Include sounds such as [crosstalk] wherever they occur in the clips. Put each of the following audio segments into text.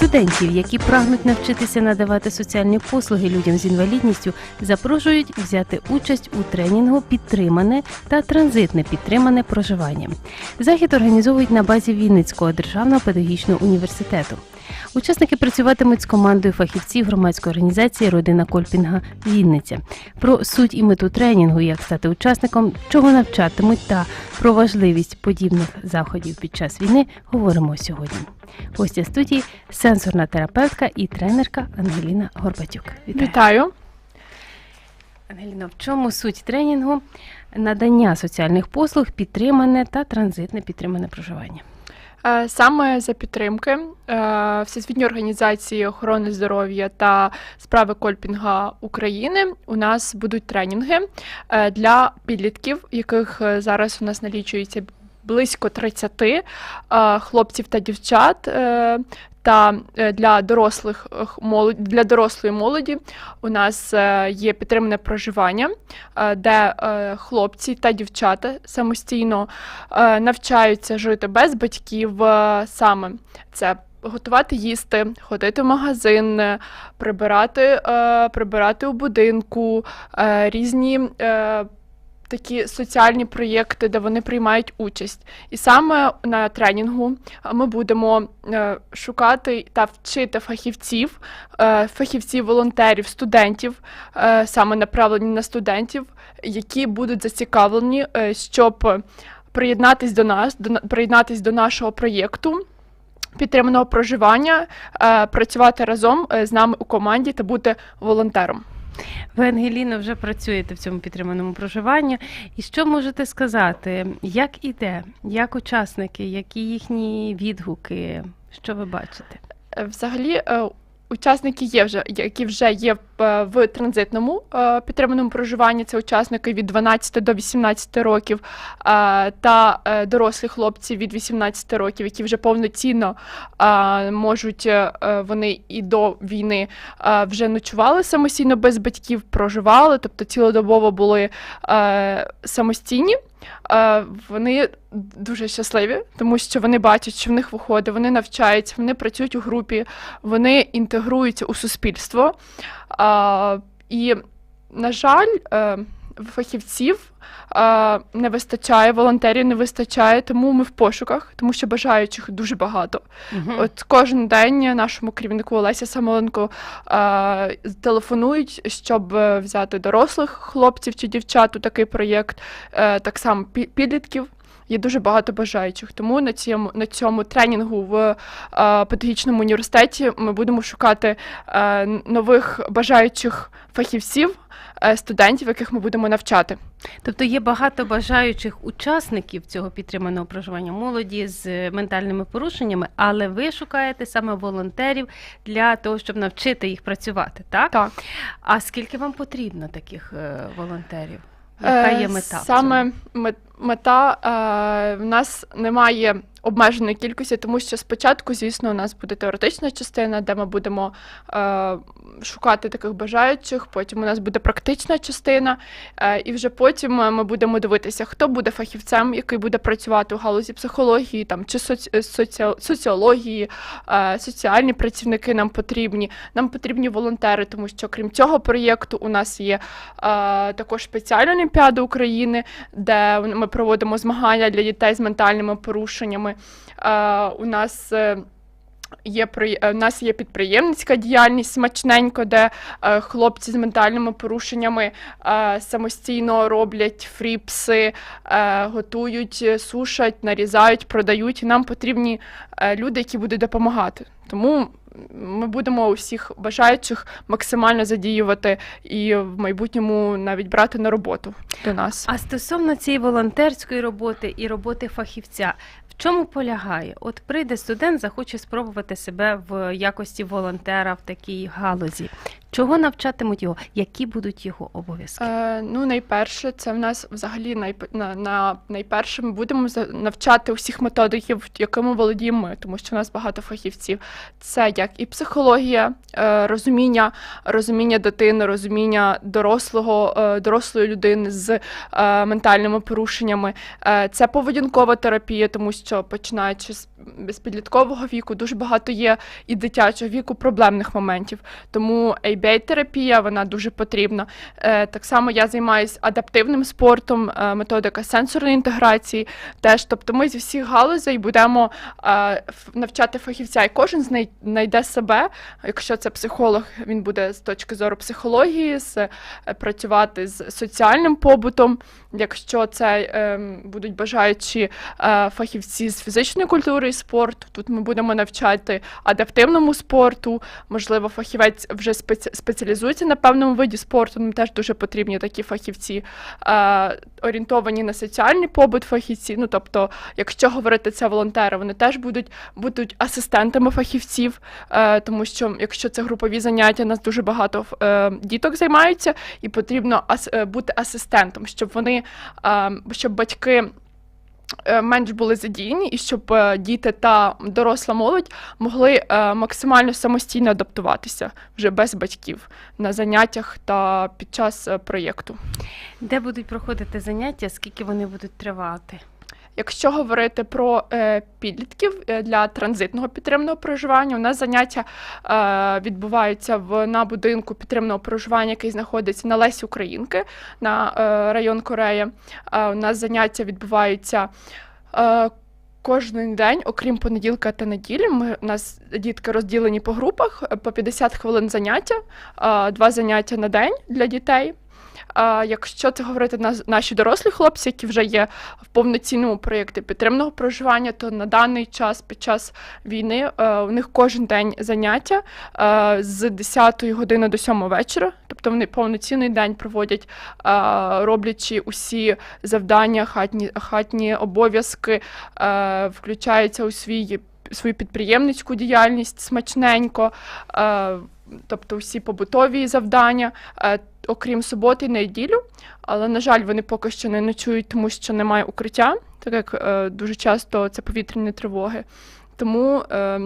Студентів, які прагнуть навчитися надавати соціальні послуги людям з інвалідністю, запрошують взяти участь у тренінгу підтримане та транзитне підтримане проживання. Захід організовують на базі Вінницького державного педагогічного університету. Учасники працюватимуть з командою фахівців громадської організації Родина Кольпінга Вінниця. Про суть і мету тренінгу, як стати учасником, чого навчатимуть та про важливість подібних заходів під час війни говоримо сьогодні. Гостя студії сенсорна терапевтка і тренерка Ангеліна Горбатюк. Вітаю. Вітаю. Ангеліна, в чому суть тренінгу? Надання соціальних послуг, підтримане та транзитне підтримане проживання. Е, Саме за підтримки е, Всесвітньої організації охорони здоров'я та справи Кольпінга України у нас будуть тренінги е, для підлітків, яких зараз у нас налічується близько 30 е, хлопців та дівчат. е, Та е, для дорослих е, х- молод- для дорослої молоді у нас є підтримане проживання, де хлопці та дівчата самостійно навчаються жити без батьків саме це. Готувати їсти, ходити в магазин, прибирати, прибирати у будинку, різні такі соціальні проєкти, де вони приймають участь. І саме на тренінгу е, ми будемо е, шукати та вчити фахівців, е, фахівців, волонтерів, студентів, саме направлені на студентів, які будуть зацікавлені, щоб приєднатись до нас, до на- приєднатись до нашого проєкту. Підтриманого проживання, працювати разом з нами у команді та бути волонтером. Ви, Ангеліно, вже працюєте в цьому підтриманому проживанні. І що можете сказати? Як іде, як учасники, які їхні відгуки? Що ви бачите? Е, Взагалі, е, учасники є вже, які вже є в, е, транзитному е, підтриманому проживанні. Це учасники від 12 до 18 років, е, та дорослі хлопці від 18 років, які вже повноцінно можуть вони і до війни вже ночували самостійно без батьків, проживали, тобто цілодобово були самостійні. Вони дуже щасливі, тому що вони бачать, що в них виходить, вони навчаються, вони працюють у групі, вони інтегруються у суспільство. І, на жаль, е, фахівців е, не вистачає, волонтерів не вистачає, тому ми в пошуках, тому що бажаючих дуже багато. Мгм. От кожен день нашому керівнику Олеся Самоленко е, телефонують, щоб е, взяти дорослих хлопців чи дівчат у такий проєкт, е, так само підлітків. Є дуже багато бажаючих. Тому на цьому на цьому тренінгу в е, педагогічному університеті ми будемо шукати е, нових бажаючих фахівців, е, студентів, яких ми будемо навчати. Тобто є багато бажаючих учасників цього підтриманого проживання молоді з ментальними порушеннями, але ви шукаєте саме волонтерів для того, щоб навчити їх працювати, так? Так. А скільки вам потрібно таких волонтерів? Яка є Е, мета? Саме мета е, в нас немає обмеженої кількості, тому що спочатку, звісно, у нас буде теоретична частина, де ми будемо е, шукати таких бажаючих. Потім у нас буде практична частина, е, і вже потім е, ми будемо дивитися, хто буде фахівцем, який буде працювати у галузі психології там чи соці- соці- соціології, е, соціальні працівники нам потрібні. Нам потрібні волонтери, тому що крім цього проєкту у нас є е, також спеціальна олімпіада України, де ми проводимо змагання для дітей з ментальними порушеннями. Е, у нас е, Є е, у нас є підприємницька діяльність смачненько, де е, хлопці з ментальними порушеннями е, самостійно роблять фріпси, е, готують, е, сушать, нарізають, продають. Нам потрібні люди, які будуть допомагати. Тому ми будемо усіх бажаючих максимально задіювати і в майбутньому навіть брати на роботу до нас. А стосовно цієї волонтерської роботи і роботи фахівця, чому полягає? От прийде студент, захоче спробувати себе в якості волонтера в такій галузі. Чого навчатимуть його? Які будуть його обов'язки? Е, ну, найперше, це в нас взагалі найп... на, на найперше ми будемо навчати усіх методиків, якими володіємо ми, тому що в нас багато фахівців. Це як і психологія, е, розуміння, розуміння дитини, розуміння дорослого, е, дорослої людини з е, ментальними порушеннями. Е, це поведінкова терапія, тому що починаючи з, з підліткового віку, дуже багато є і дитячого віку проблемних моментів. Тому ABA-терапія вона дуже потрібна. Е, Так само я займаюся адаптивним спортом, е, методика сенсорної інтеграції. Теж, тобто ми зі всіх галузей будемо е, навчати фахівця, і кожен знайде себе. Якщо це психолог, він буде з точки зору психології, з, працювати з соціальним побутом. Якщо це е, будуть бажаючі фахівці з фізичної культури і спорту, тут ми будемо навчати адаптивному спорту. Можливо, фахівець вже спеці- спеціалізується на певному виді спорту. Нам теж дуже потрібні такі фахівці, е, орієнтовані на соціальний побут фахівці. Ну тобто, якщо говорити це волонтери, вони теж будуть, будуть асистентами фахівців, е, тому що якщо це групові заняття, нас дуже багато е, діток займаються, і потрібно ас- е, бути асистентом, щоб вони, е, щоб батьки. Е, Менш були задіяні, і щоб е, діти та доросла молодь могли е, максимально самостійно адаптуватися вже без батьків на заняттях та під час проєкту. Де будуть проходити заняття? Скільки вони будуть тривати? Якщо говорити про е, підлітків е, для транзитного підтримного проживання, у нас заняття е, відбуваються в на будинку підтримного проживання, який знаходиться на Лесі Українки на е, район Корея. Е, у нас заняття відбуваються. Е, Кожен день, окрім понеділка та неділі, ми у нас дітки розділені по групах е, по 50 хвилин заняття, е, два заняття на день для дітей. Якщо це говорити на наші дорослі хлопці, які вже є в повноцінному проєкті підтримного проживання, то на даний час під час війни е, у них кожен день заняття е, з 10 години до 7 вечора. Тобто вони повноцінний день проводять, е, роблячи усі завдання, хатні, хатні обов'язки, включаються у свій. Свою підприємницьку діяльність смачненько, тобто всі побутові завдання, е, окрім суботи і неділю. Але, на жаль, вони поки що не ночують, тому що немає укриття, так як е, дуже часто це повітряні тривоги. Тому е,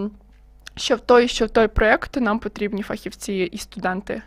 що в той, що в той проєкт нам потрібні фахівці і студенти.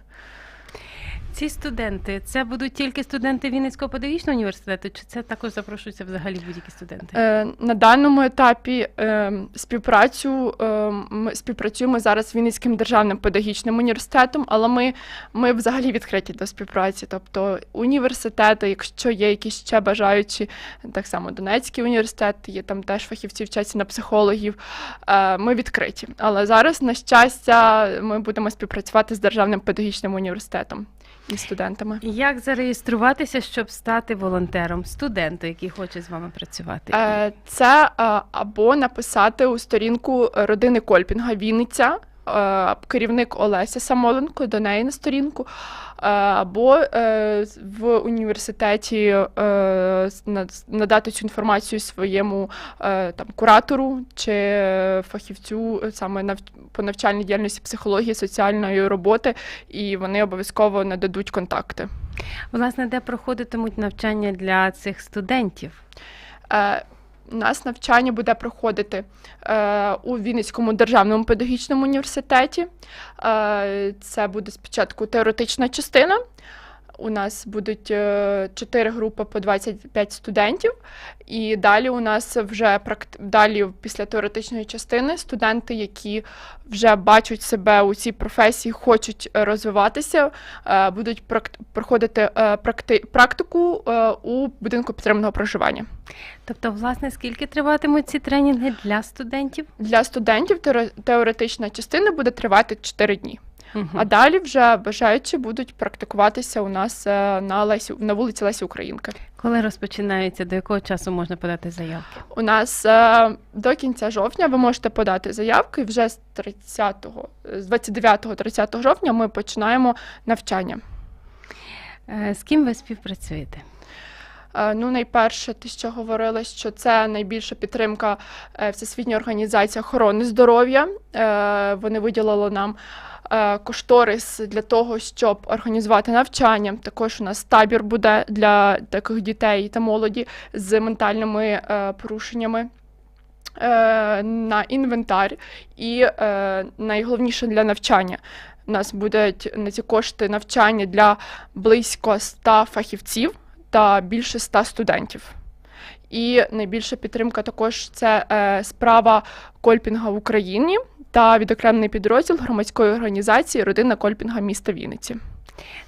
Ці студенти це будуть тільки студенти Вінницького педагогічного університету, чи це також запрошуються взагалі будь-які студенти? Е, на даному етапі е, співпрацю е, ми співпрацюємо зараз з Вінницьким державним педагогічним університетом, але ми, ми взагалі відкриті до співпраці. Тобто університети, якщо є якісь ще бажаючі, так само Донецький університет, є там теж фахівці вчаться на психологів. Е, ми відкриті. Але зараз, на щастя, ми будемо співпрацювати з державним педагогічним університетом і студентами. Як зареєструватися, щоб стати волонтером студенту, який хоче з вами працювати? Е, Це е, або написати у сторінку родини Кольпінга Вінниця, е, керівник Олеся Самоленко, до неї на сторінку, або е, в університеті е, надати цю інформацію своєму е, там, куратору чи фахівцю е, саме по навчальній діяльності психології, соціальної роботи, і вони обов'язково нададуть контакти. Власне, де проходитимуть навчання для цих студентів? У нас навчання буде проходити е, у Вінницькому державному педагогічному університеті. Е, це буде спочатку теоретична частина. У нас будуть е, чотири групи по 25 студентів, і далі у нас вже далі після теоретичної частини студенти, які вже бачать себе у цій професії, хочуть розвиватися, е, будуть проходити е, практику у будинку підтриманого проживання. Тобто, власне, скільки триватимуть ці тренінги для студентів? Для студентів теоре- теоретична частина буде тривати 4 дні. Мгм. А далі вже бажаючі будуть практикуватися у нас е, на Лесі на вулиці Лесі Українки. Коли розпочинаються, до якого часу можна подати заявки? У нас е, до кінця жовтня ви можете подати заявки. і Вже з 30-го, з 29-30 жовтня ми починаємо навчання. Е, З ким ви співпрацюєте? Ну, найперше, ти що говорила, що це найбільша підтримка Всесвітньої організації охорони здоров'я. Вони виділили нам кошторис для того, щоб організувати навчання. Також у нас табір буде для таких дітей та молоді з ментальними е, порушеннями. е, На інвентар і е, найголовніше для навчання. У нас будуть на ці кошти навчання для близько 100 фахівців та більше 100 студентів. І найбільша підтримка також це е, справа Кольпінга в Україні та відокремлений підрозділ громадської організації Родина Кольпінга міста Вінниці.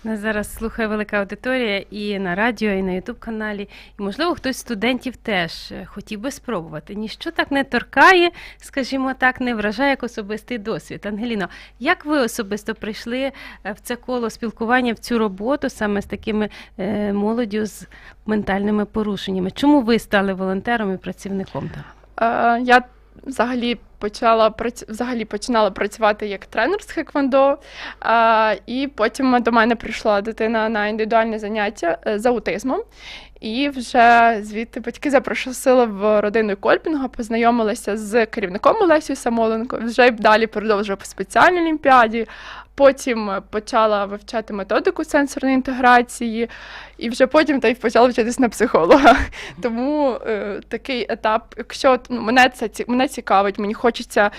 Нас зараз слухає велика аудиторія і на радіо, і на Ютуб каналі. І можливо, хтось з студентів теж е, хотів би спробувати. Ніщо так не торкає, скажімо так, не вражає як особистий досвід. Ангеліно, як ви особисто прийшли е, в це коло спілкування, в цю роботу саме з такими е, молоддю з ментальними порушеннями? Чому ви стали волонтером і працівником я взагалі почала взагалі починала працювати як тренер з хеквондо, і потім до мене прийшла дитина на індивідуальне заняття е, з аутизмом. І вже звідти батьки запросили в родину Кольпінга, познайомилася з керівником Олесією Самоленко, вже й далі продовжував по спеціальній олімпіаді. Потім е, почала вивчати методику сенсорної інтеграції, і вже потім та й почала вчитись на психолога. [laughs] Тому е, такий етап, якщо ну, мене це мене цікавить, мені хочеться,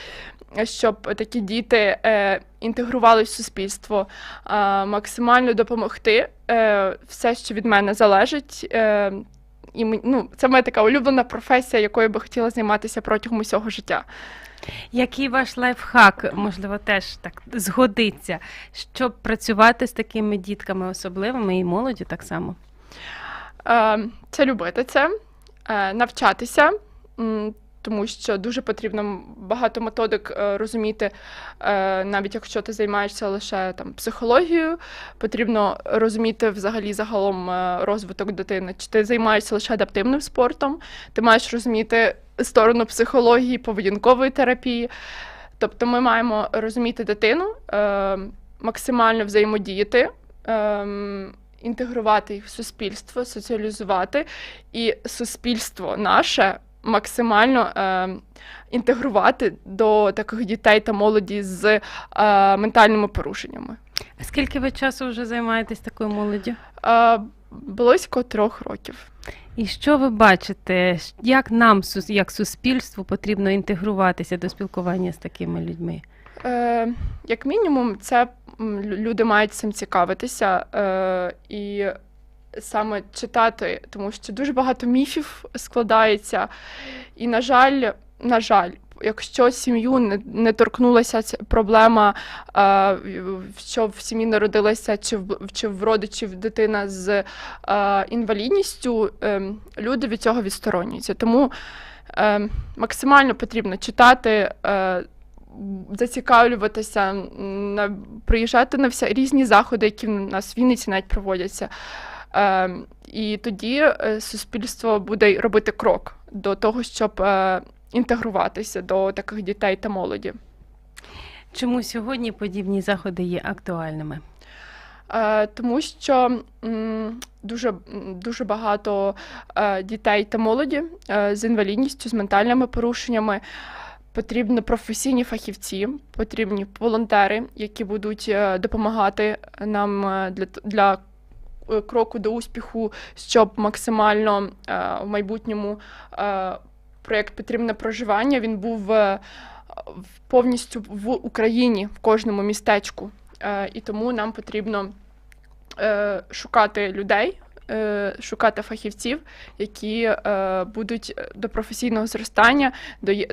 е, щоб такі діти е, інтегрували в суспільство, е, максимально допомогти. Е, все, що від мене залежить. Е, і ну, це моя така улюблена професія, якою би хотіла займатися протягом усього життя. Який ваш лайфхак, можливо, теж так згодиться, щоб працювати з такими дітками особливими і молоддю так само? Е, Це любити це, е, навчатися, тому що дуже потрібно багато методик е, розуміти, е, навіть якщо ти займаєшся лише там психологією, потрібно розуміти взагалі загалом е, розвиток дитини. Чи ти займаєшся лише адаптивним спортом, ти маєш розуміти сторону психології, поведінкової терапії. Тобто ми маємо розуміти дитину, максимально взаємодіяти. інтегрувати їх в суспільство, соціалізувати, і суспільство наше максимально е, інтегрувати до таких дітей та молоді з е, ментальними порушеннями. А скільки ви часу вже займаєтесь такою молоддю? Е, близько трьох років. І що ви бачите, як нам, як суспільству, потрібно інтегруватися до спілкування з такими людьми? Е, як мінімум, це люди мають цим цікавитися е, і саме читати, тому що дуже багато міфів складається. І, на жаль, на жаль, якщо сім'ю не, не торкнулася ця проблема, е, що в сім'ї народилася чи в, чи в родичів дитина з е, інвалідністю, е, люди від цього відсторонюються. Тому е, максимально потрібно читати. Е, зацікавлюватися, приїжджати на всі різні заходи, які в нас в Вінниці навіть проводяться. Е, і тоді е, суспільство буде робити крок до того, щоб е, інтегруватися до таких дітей та молоді. Чому сьогодні подібні заходи є актуальними? Е, тому що дуже, дуже багато дітей та молоді з інвалідністю, з ментальними порушеннями. Потрібні професійні фахівці, потрібні волонтери, які будуть допомагати нам для, для кроку до успіху, щоб максимально е, в майбутньому е, проєкт потрібне проживання він був е, повністю в Україні, в кожному містечку. Е, І тому нам потрібно е, шукати людей, е, шукати фахівців, які е, будуть до професійного зростання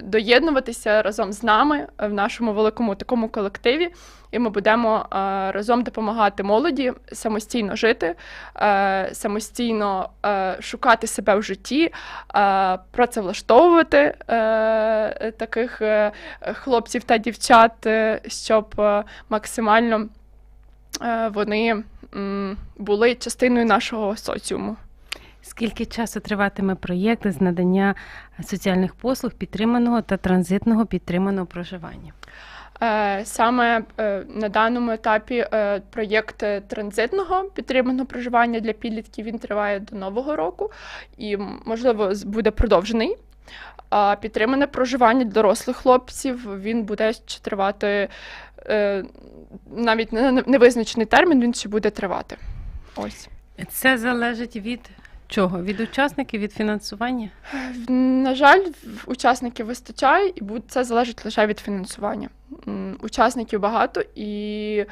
доєднуватися разом з нами в нашому великому такому колективі. І ми будемо е, разом допомагати молоді самостійно жити, е, самостійно е, шукати себе в житті, е, працевлаштовувати е, таких е, хлопців та дівчат, е, щоб е, максимально е, вони були частиною нашого соціуму. Скільки часу триватиме проєкт з надання соціальних послуг підтриманого та транзитного підтриманого проживання? Е, Саме е, на даному етапі е, проєкт транзитного підтриманого проживання для підлітків він триває до нового року і, можливо, буде продовжений. А підтримане проживання дорослих хлопців він буде ще тривати е, навіть не не- невизначений термін, він ще буде тривати. Ось. Це залежить від чого? Від учасників, від фінансування? На жаль, учасників вистачає, і це залежить лише від фінансування. Учасників багато, і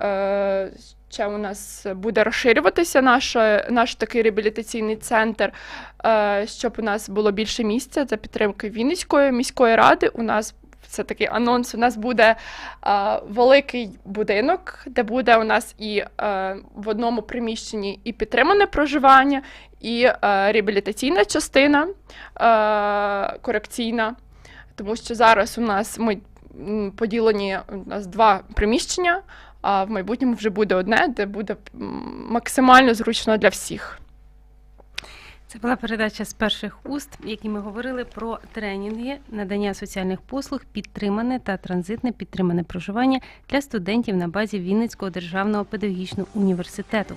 е, ще у нас буде розширюватися наш, наш такий реабілітаційний центр, е, щоб у нас було більше місця за підтримки Вінницької міської ради. У нас це такий анонс. У нас буде е, великий будинок, де буде у нас і е, в одному приміщенні і підтримане проживання, і е, реабілітаційна частина е, корекційна, тому що зараз у нас ми поділені у нас два приміщення, а в майбутньому вже буде одне, де буде максимально зручно для всіх. Це була передача з перших уст, в якій ми говорили про тренінги, надання соціальних послуг, підтримане та транзитне підтримане проживання для студентів на базі Вінницького державного педагогічного університету.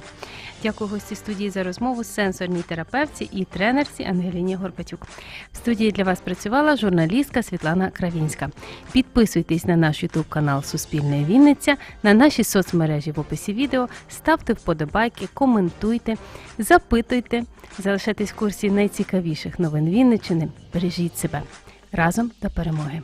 Дякую гості студії за розмову сенсорній терапевці і тренерці Ангеліні Горбатюк. В студії для вас працювала журналістка Світлана Кравінська. Підписуйтесь на наш Ютуб канал Суспільне Вінниця, на наші соцмережі в описі відео, ставте вподобайки, коментуйте, запитуйте, залишайтесь в курсі найцікавіших новин Вінниччини. Бережіть себе разом до перемоги.